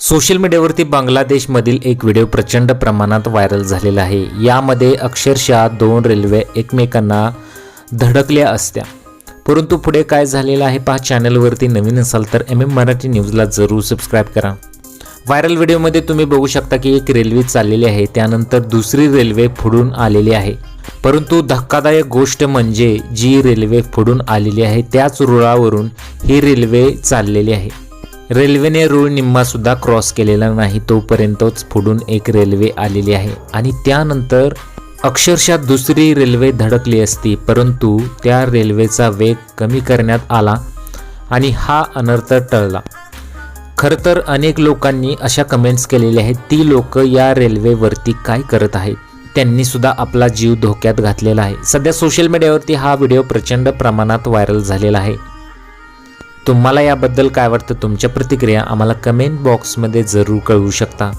Social मीडियावरती बांगलादेशमधील एक video प्रचंड प्रमाणात व्हायरल झालेला आहे. यामध्ये अक्षरशः दोन रेल्वे एकमेकांना धडकल्या असत्या. परंतु पुढे काय झालेलं आहे पहा चॅनलवरती नवीन असाल तर एम एम मराठी न्यूजला जरूर सबस्क्राईब करा. व्हायरल व्हिडिओमध्ये तुम्ही बघू शकता की एक रेल्वे चाललेली आहे त्यानंतर दुसरी रेल्वे फुडून आलेली आहे. परंतु धक्कादायक गोष्ट म्हणजे जी रेल्वे फुडून आलेली आहे त्याच रुळावरून ही रेल्वे चाललेली आहे. रेल्वेने रूळ निम्मा सुद्धा क्रॉस केलेला नाही तोपर्यंतच फुडून एक रेल्वे आलेली आहे. आणि त्यानंतर अक्षरशः दुसरी रेल्वे धडकली असती परंतु त्या रेल्वेचा वेग कमी करण्यात आला आणि हा अनर्थ टळला. खरं तर अनेक लोकांनी अशा कमेंट्स केलेल्या आहेत ती लोक या रेल्वेवरती काय करत आहेत? त्यांनी सुद्धा आपला जीव धोक्यात घातलेला आहे. सध्या सोशल मीडियावरती हा व्हिडिओ प्रचंड प्रमाणात व्हायरल झालेला आहे. तुम्हाला याबद्दल काय वाटतं? तुमच्या प्रतिक्रिया आम्हाला कमेंट बॉक्समध्ये जरूर कळवू शकता.